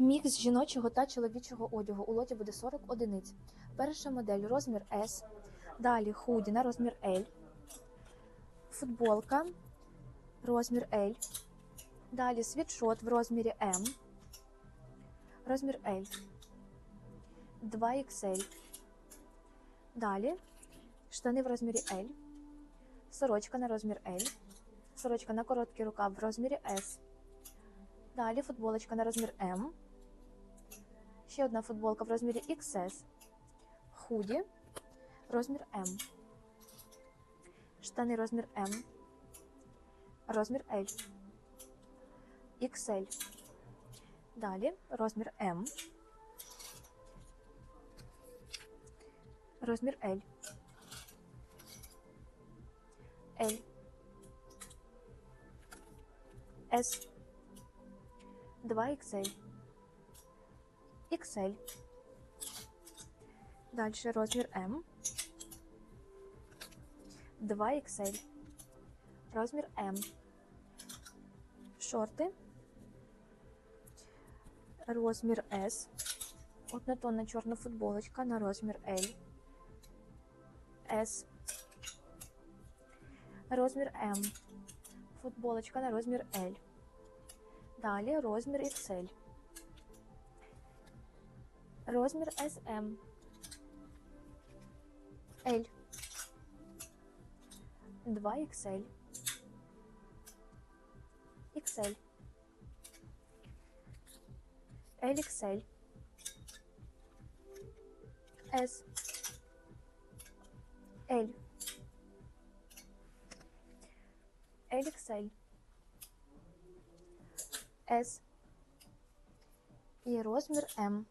Мікс жіночого та чоловічого одягу у лоті буде 40 одиниць. Перша модель розмір S. Далі худі на розмір L. Футболка розмір L. Далі світшот в розмірі M. Розмір L. 2XL. Далі штани в розмірі L. Сорочка на розмір L. Сорочка на короткий рукав в розмірі S. Далі футболочка на розмір М. Ще одна футболка в розмірі XS. Худі. Розмір М. Штани розмір М. Розмір L. XL. Далі розмір М. Розмір L. L. S. 2XL. XL. Дальше розмір М. 2XL. Розмір М. Шорти. Розмір S. Однотонна чорна футболочка на розмір L. S. Розмір М. Футболочка на розмір L. Далі розмір XL. Розмір SM. L. 2XL. XL. LXL. S. L. LXL. S. І розмір М.